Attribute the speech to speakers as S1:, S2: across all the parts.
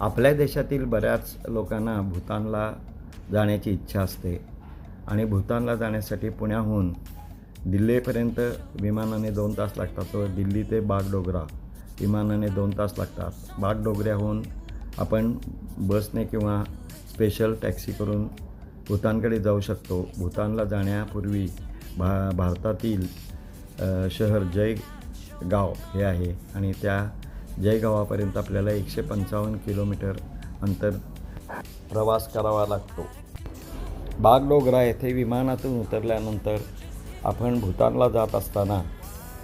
S1: आपल्या देशातील बऱ्याच लोकांना भूतानला जाण्याची इच्छा असते आणि भूतानला जाण्यासाठी पुण्याहून दिल्लीपर्यंत विमानाने दोन तास लागतात. व दिल्ली ते बागडोगरा विमानाने दोन तास लागतात. बागडोगऱ्याहून आपण बसने किंवा स्पेशल टॅक्सी करून भूतानकडे जाऊ शकतो. भूतानला जाण्यापूर्वी भा भारतातील शहर जय गाव हे आहे आणि त्या जयगावापर्यंत आपल्याला एकशे पंचावन्न किलोमीटर अंतर प्रवास करावा लागतो. बागडोगरा येथे विमानातून उतरल्यानंतर आपण भूतानला जात असताना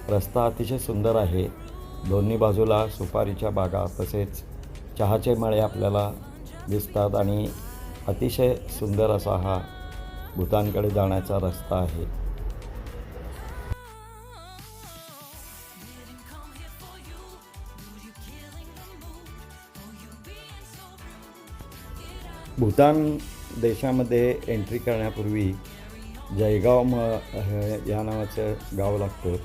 S1: रस्ता अतिशय सुंदर आहे. दोन्ही बाजूला सुपारीच्या बागा तसेच चहाचे मळे आपल्याला दिसतात आणि अतिशय सुंदर असा हा भूतानकडे जाण्याचा रस्ता आहे. भूतान देशामध्ये एंट्री करण्यापूर्वी जयगाव म या नावाचं गाव लागतं.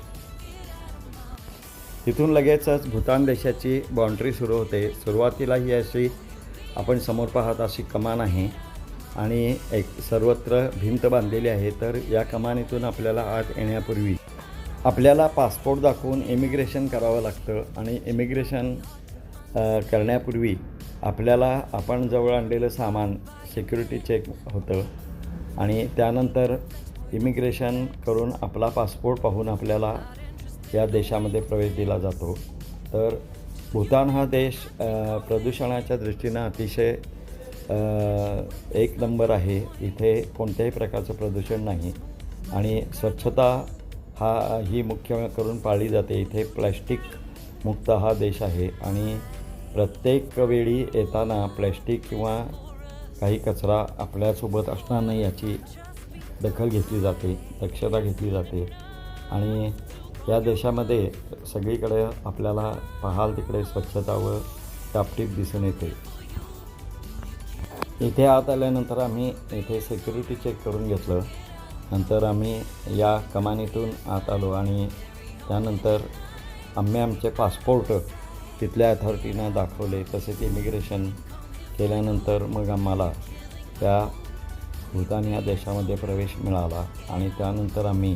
S1: तिथून लगेचच भूतान देशाची बाउंड्री सुरू होते. सुरुवातीला ही अशी आपण समोर पाहत अशी कमान आहे आणि एक सर्वत्र भिंत बांधलेली आहे. तर या कमानीतून आपल्याला आत येण्यापूर्वी आपल्याला पासपोर्ट दाखवून इमिग्रेशन करावं लागतं आणि इमिग्रेशन करण्यापूर्वी आपल्याला आपण जवळ आणलेलं सामान सिक्युरिटी चेक होतं. आणि त्यानंतर इमिग्रेशन करून आपला पासपोर्ट पाहून आपल्याला या देशामध्ये प्रवेश दिला जातो. तर भूतान हा देश प्रदूषणाच्या दृष्टीनं अतिशय एक नंबर आहे. इथे कोणत्याही प्रकारचं प्रदूषण नाही. आणि स्वच्छता हा ही मुख्य करून पाळली जाते. इथे प्लॅस्टिक मुक्त हा देश आहे. आणि प्रत्येक वेळी येताना प्लॅस्टिक किंवा काही कचरा आपल्यासोबत असणार नाही याची दखल घेतली जाते दक्षता घेतली जाते. आणि या देशामध्ये सगळीकडे आपल्याला पाहाल तिकडे स्वच्छता व टापटीप दिसून येते. इथे आत आल्यानंतर आम्ही इथे सिक्युरिटी चेक करून घेतलं. नंतर आम्ही या कमानीतून आत आलो आणि त्यानंतर आम्ही आमचे पासपोर्ट तिथल्या अथॉरिटीनं दाखवले तसेच इमिग्रेशन केल्यानंतर मग आम्हाला त्या भूतान या देशामध्ये प्रवेश मिळाला आणि त्यानंतर आम्ही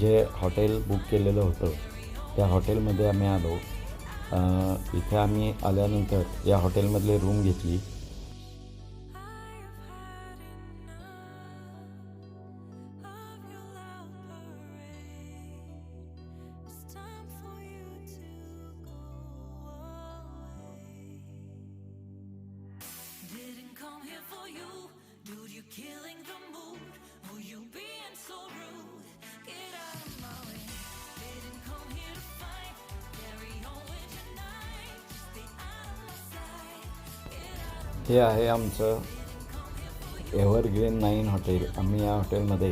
S1: जे हॉटेल बुक केलेलं होतं त्या हॉटेलमध्ये आम्ही आलो. इथे आम्ही आल्यानंतर या हॉटेलमधले रूम घेतली.
S2: For you, dude. you're killing the mood. Oh, you being so rude. Get out of my way. Didn't come here to fight. Carry on with your night. Stay out of my sight. Get out of my
S1: हे आहे आमचं evergreen nine hotel आम्ही या हॉटेलमध्ये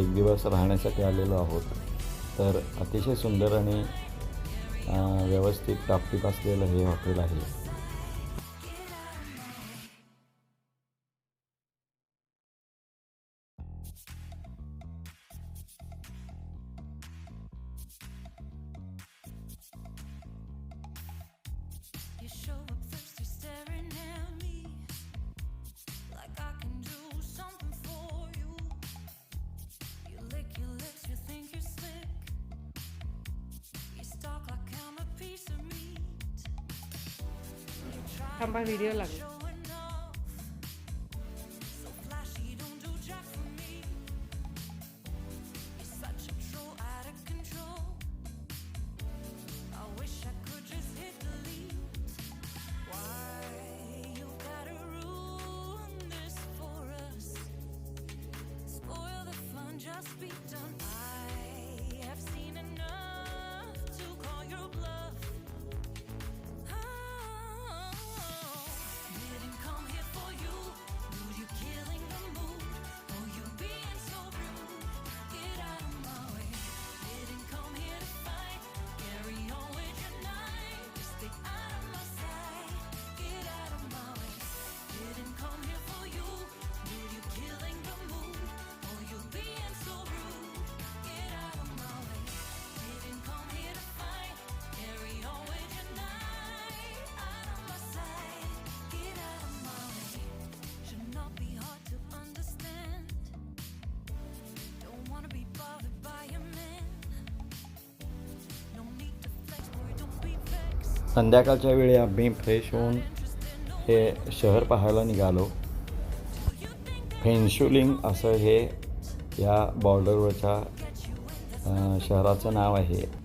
S1: एक दिवस राहण्यासाठी आलेलो आहोत तर अतिशय सुंदर आणि व्यवस्थित टापटीप असलेलं हे हॉटेल आहे
S2: খাম্বা ভিডিও লাগে संध्याकाळच्या वेळी आम्ही फ्रेश होऊन हे शहर पाहायला निघालो. फेन्शुलिंग असं हे या बॉर्डरवरच्या शहराचं नाव आहे.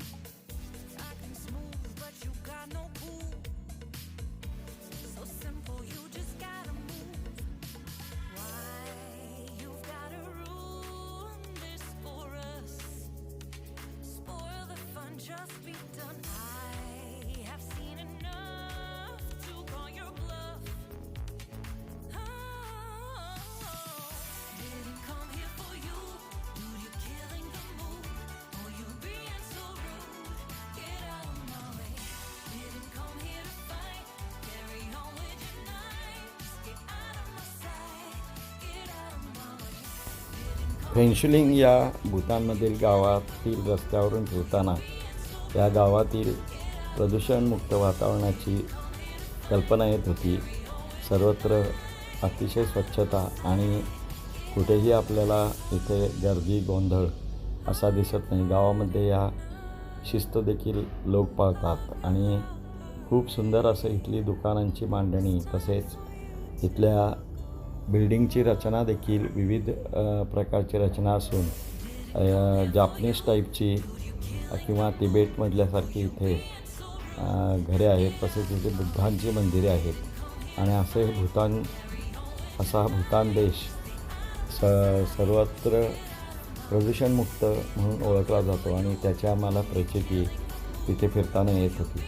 S2: फेन्शुलिंग या भूतानमधील गावातील रस्त्यावरून फिरताना या गावातील प्रदूषणमुक्त वातावरणाची कल्पना येत होती. सर्वत्र अतिशय स्वच्छता आणि कुठेही आपल्याला इथे गर्दी गोंधळ असा दिसत नाही. गावामध्ये या शिस्त देखील लोक पाळतात आणि खूप सुंदर असं इथली दुकानांची मांडणी तसेच इथल्या बिल्डिंगची रचना देखील विविध प्रकारची रचना असून जापनीज टाईपची किंवा तिबेटमधल्यासारखी इथे घरे आहेत. तसेच इथे बुद्धांची मंदिरे आहेत. आणि असे भूतान असा भूतान देश स सर्वत्र प्रदूषणमुक्त म्हणून ओळखला जातो आणि त्याची आम्हाला प्रचिती तिथे फिरताना येत होती.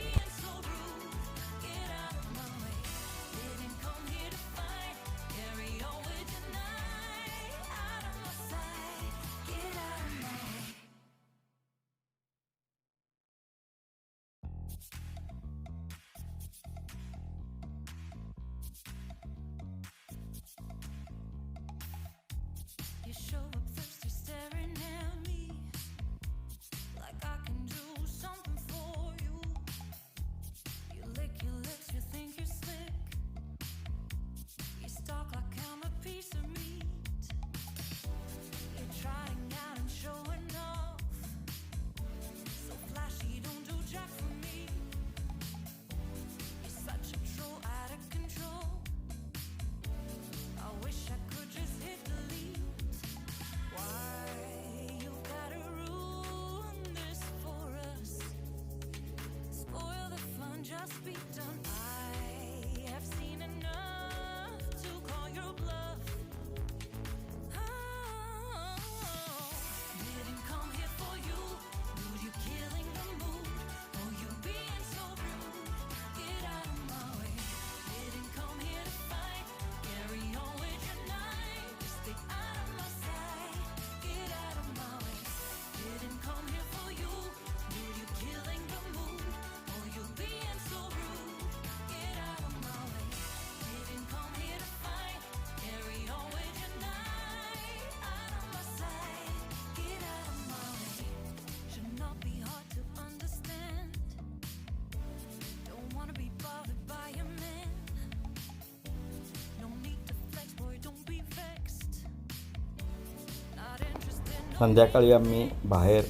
S2: संध्याकाळी आम्ही बाहेर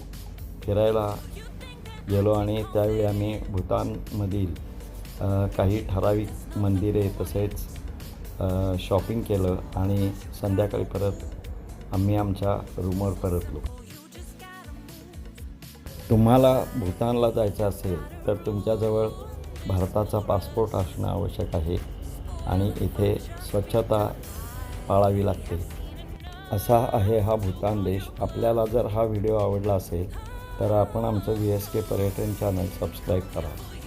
S2: फिरायला गेलो आणि त्यावेळी आम्ही भूतानमधील काही ठराविक मंदिरे तसेच शॉपिंग केलं आणि संध्याकाळी परत आम्ही आमच्या रूमवर परतलो. तुम्हाला भूतानला जायचं असेल तर तुमच्याजवळ भारताचा पासपोर्ट असणं आवश्यक आहे आणि इथे स्वच्छता पाळावी लागते. असा आहे हा भूतान देश. आपल्याला जर हा व्हिडिओ आवडला असेल तर आपण आमचं व्ही एस के पर्यटन चॅनल सबस्क्राईब करा.